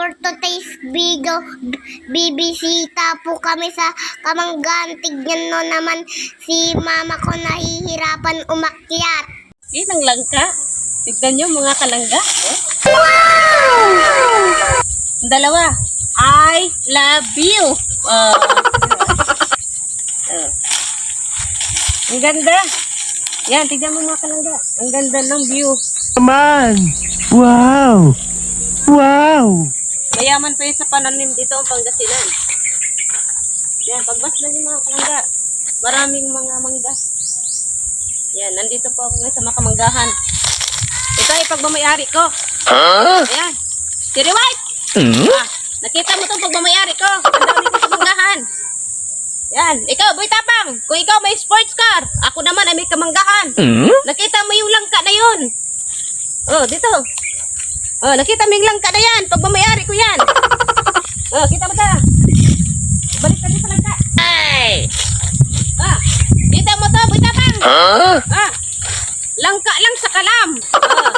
for today's video, bibisita po kami sa Kamanggan. Tignan no naman si mama ko nahihirapan umakyat. Yan ang langka. Tignan nyo mga kalangga. Oh. Ang Dalawa. I love you. Oh. Oh. Ang ganda. Yan, tignan mo mga kalangga. Ang ganda ng view. Naman! Wow! Wow! Mayaman pa yun sa pananim dito ang Pangasinan. Yan, pagbasdan yung mga kalangga. Maraming mga mangga. Yan, nandito po ako ngayon sa mga kamanggahan. Ito ay pagmamayari ko. Ayan. Siri White! Ah, nakita mo itong pagmamayari ko. Ang dami ko sa manggahan. Yan, ikaw, Boy Tapang. Kung ikaw may sports car, ako naman ay may kamanggahan. Nakita mo yung langka na yun. Oh, dito. Oh, nakita mo yung langka na yan. Pagmamayari ko yan. Oh, kita mo ta. Balik din sa langka. Ay! Ah, kita mo to, Boy Tapang. Ah, langka lang sa kalam. Ah,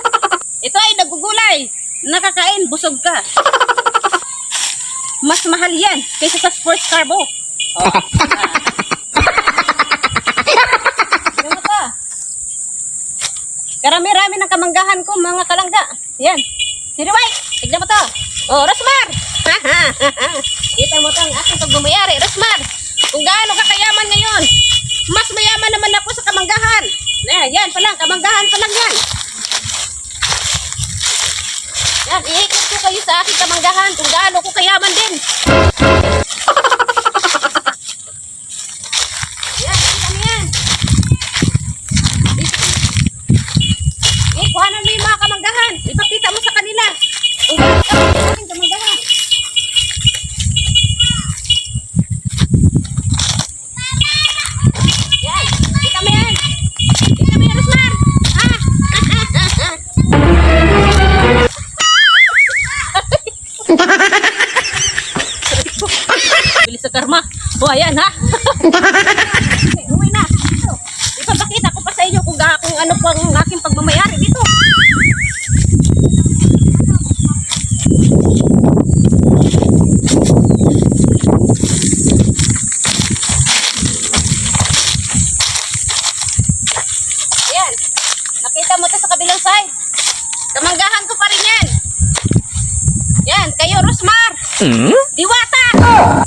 ito ay nagugulay. Nakakain, busog ka. Mas mahal yan kaysa sa sports car mo. Oh. Ah. Ka? Karami-rami ng kamanggahan ko, mga kalangga. Yan. Siri White, tignan mo to. Oh, Rosmar. Kita mo to ang aking pagbumayari. Rosmar, kung gaano ka kayaman ngayon, mas mayaman naman ako sa kamanggahan. Yan, yan pa lang, kamanggahan pa lang yan. Yan, iikot ko kayo sa aking kamanggahan kung gaano ko kayaman din. Karma. O, ayan, ha? Uwi na. Ito. Ipapakita ko pa sa inyo kung, kung ano po ang aking pagmamayari dito. Ayan. Nakita mo to sa kabilang side. Kamanggahan ko pa rin yan. Yan, kayo Rosmar. Diwata! Boy,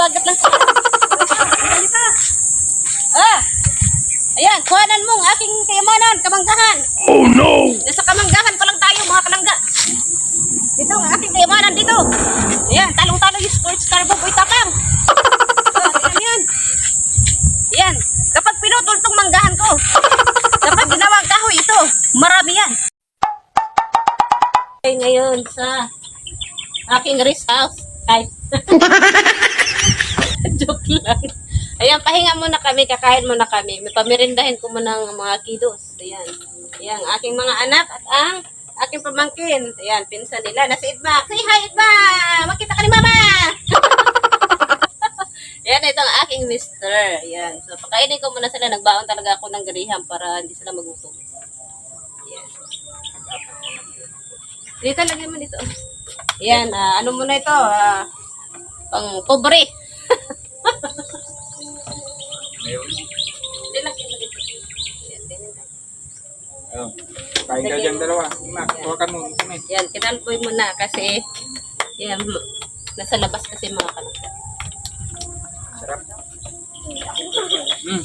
bagat lang. Ah! Ayan, kuhanan mo ang aking kayamanan, kamanggahan. Oh no! Nasa kamanggahan pa lang tayo, mga kalangga. Dito ang aking kayamanan dito. Ayan, talong-talong yung sports car mo, boy, tapang. Ah, ayan, yan. Yan, kapag pinutol tong manggahan ko, kapag ginawang kahoy ito, marami yan. Ay, ngayon sa aking rest house. Ay. Joke lang. Ayan, pahinga muna kami, kakain muna kami. May pamirindahin ko muna ng mga kiddos. Ayan. Ayan, aking mga anak at ang aking pamangkin. Ayan, pinsan nila. Na si Idma. Say hi, Idma! Makita ka ni Mama! Ayan, ito ang aking mister. Ayan. So, pakainin ko muna sila. Nagbaon talaga ako ng gariham para hindi sila magutom. Ayan. Dito, lagyan mo dito. Ayan, ah, ano muna ito? Ah, pang pobre. Hindi, lagyan mo dito. Ayan, ganyan lang. Oh. Kain ka dyan dalawa. Mak, hawakan mo. Kami. Yan, kinalboy mo na kasi yan, nasa labas kasi mga kalangga. Sarap. Mm.